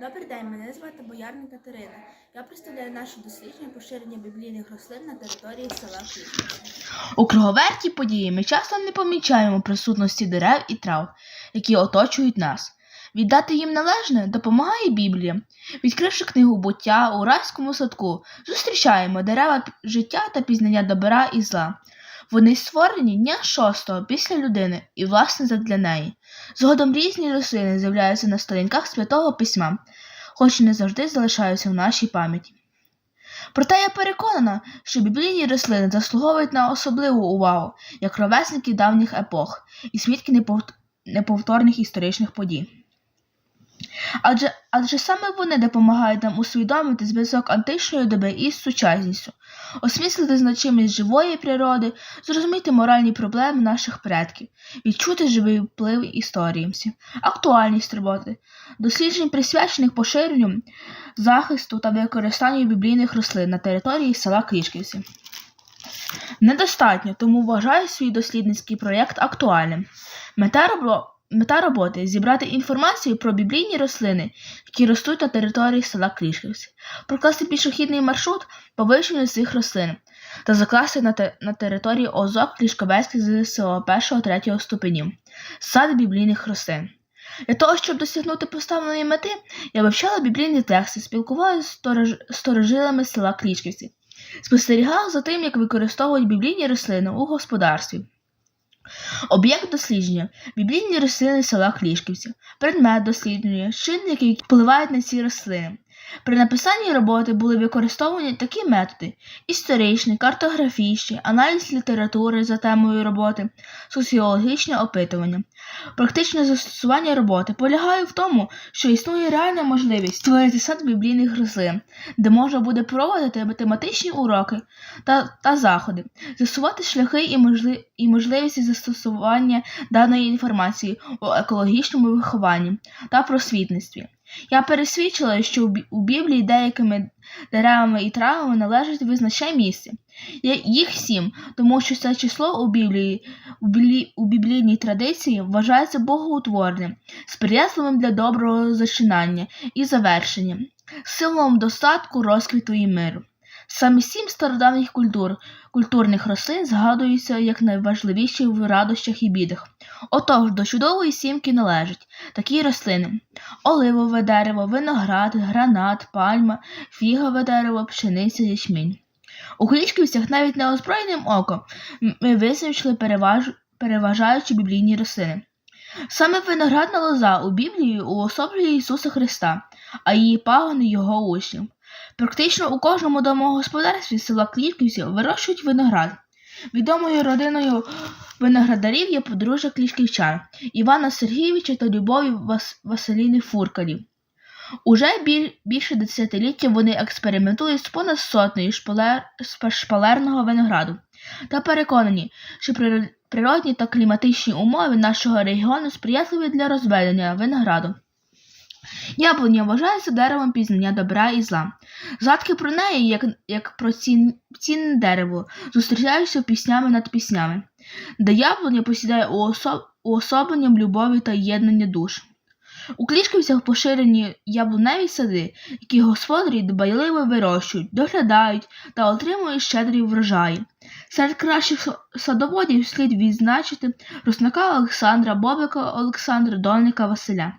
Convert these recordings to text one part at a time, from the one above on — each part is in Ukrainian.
Добрий день, мене звати Боярна Катерина. Я представляю наше дослідження поширення біблійних рослин на території села Клішківці. У круговерті події ми часто не помічаємо присутності дерев і трав, які оточують нас. Віддати їм належне допомагає Біблія. Відкривши книгу буття у райському садку, зустрічаємо дерева життя та пізнання добра і зла. Вони створені дня шостого після людини і власне задля неї. Згодом різні рослини з'являються на сторінках святого письма, хоч і не завжди залишаються в нашій пам'яті. Проте я переконана, що біблійні рослини заслуговують на особливу увагу як ровесники давніх епох і свідки неповторних історичних подій. Адже, адже саме вони допомагають нам усвідомити зв'язок античної доби із сучасністю, осмислити значимість живої природи, зрозуміти моральні проблеми наших предків, відчути живий вплив історії, актуальність роботи, досліджень присвячених поширенню захисту та використанню біблійних рослин на території села Клішківці. Недостатньо, тому вважаю свій дослідницький проєкт актуальним. Мета, мета роботи зібрати інформацію про біблійні рослини, які ростуть на території села Клішківці, прокласти пішохідний маршрут по вивченню цих рослин та закласти на, те- на території ОЗОК Клішковецьких ЗСО 1-3 ступенів сад біблійних рослин. Для того, щоб досягнути поставленої мети, я вивчала біблійні тексти, спілкувалася з сторож- сторожилами села Клічківці, спостерігала за тим, як використовують біблійні рослини у господарстві. Об'єкт дослідження. Біблійні рослини села Клішківці, предмет дослідження, чинники, які впливають на ці рослини. При написанні роботи були використовані такі методи: історичний, картографічний, аналіз літератури за темою роботи, соціологічне опитування. Практичне застосування роботи полягає в тому, що існує реальна можливість створити сад біблійних рослин, де можна буде проводити математичні уроки та, та заходи, з'ясувати шляхи і, можли, і можливості застосування даної інформації у екологічному вихованні та просвітництві. Я пересвідчила, що у Біблії деякими деревами і травами належить визначне місце. Їх сім, тому що це число у Біблії у, біблійній традиції вважається богоутворним, сприятливим для доброго зачинання і завершення, символом достатку, розквіту і миру. Саме сім стародавніх культур, культурних рослин згадуються як найважливіші в радощах і бідах. Отож, до чудової сімки належать такі рослини: оливове дерево, виноград, гранат, пальма, фігове дерево, пшениця, ячмінь. У Клічківцях навіть неозброєним оком ми визначили переваж... переважаючі біблійні рослини. Саме виноградна лоза у Біблії уособлює Ісуса Христа, а її пагони його учнів. Практично у кожному домогосподарстві села Клішківців вирощують виноград. Відомою родиною виноградарів є подружжя Клішківчан Івана Сергійовича та Любові Вас... Василіни Фуркалів. Уже біль... більше десятиліття вони експериментують з понад сотнею шпалер... шпалерного винограду та переконані, що прир- природні та кліматичні умови нашого регіону сприятливі для розведення винограду. Яблуня вважається деревом пізнання добра і зла. Згадки про неї, як, як про цін, цінне дерево, зустрічаються піснями над піснями, де яблуня посідає уособ, уособленням любові та єднання душ. У Клішківцях поширені яблуневі сади, які господарі дбайливо вирощують, доглядають та отримують щедрі врожаї. Серед кращих садоводів слід відзначити Руснака Олександра, Бобика Олександра, Дольника Василя.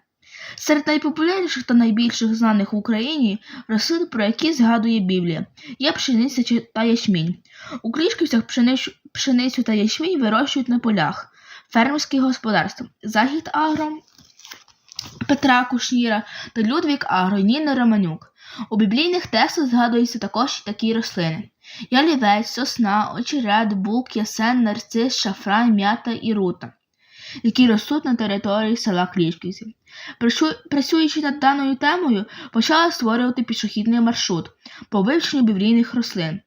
Серед найпопулярніших та найбільших знаних в Україні рослин, про які згадує Біблія, є пшениця та ячмінь. У Клішківцях пшеницю та ячмінь вирощують на полях, фермерські господарства, Захід Агро, Петра Кушніра та Людвік Агро, Ніна Романюк. У біблійних текстах згадуються також і такі рослини: ялівець, сосна, очерет, бук, ясен, нарцис, шафран, м'ята і рута, які ростуть на території села Клішківців. Працюючи над даною темою, почала створювати пішохідний маршрут по вивченню біблійних рослин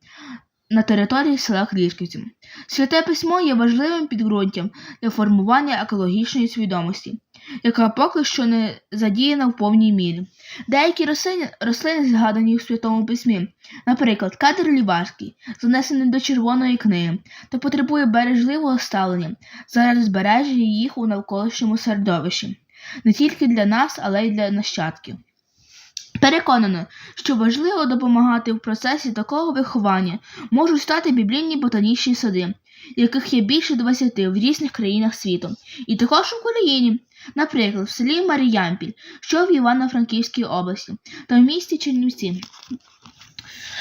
на території села Клішківців. Святе письмо є важливим підґрунтям для формування екологічної свідомості, яка поки що не задіяна в повній мірі. Деякі рослини, рослини згадані у Святому Письмі, наприклад, кадр ліварський, занесений до Червоної книги, та потребує бережливого ставлення заради збереження їх у навколишньому середовищі, не тільки для нас, але й для нащадків. Переконано, що важливо допомагати в процесі такого виховання можуть стати біблійні ботанічні сади, яких є більше 20 в різних країнах світу, і також в Україні, наприклад, в селі Маріямпіль, що в Івано-Франківській області, та в місті Чернівці.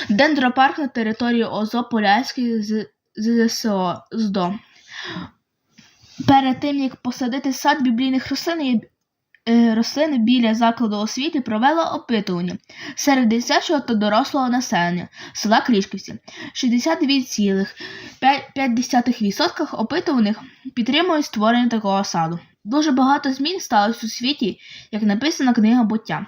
Дендропарк на території ОЗО Поляський ЗСО ЗДО. Перед тим, як посадити сад біблійних рослин, е, рослин біля закладу освіти провела опитування серед дитячого та дорослого населення села Клішківці. 62,5% опитуваних підтримують створення такого саду. Дуже багато змін сталося у світі, як написана книга буття.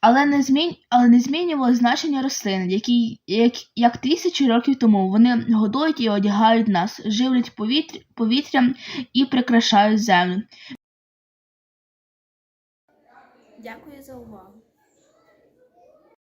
Але не, змін... Але не змінювало значення рослин, які як, як тисячі років тому вони годують і одягають нас, живлять повітря, повітрям і прикрашають землю. Дякую за увагу.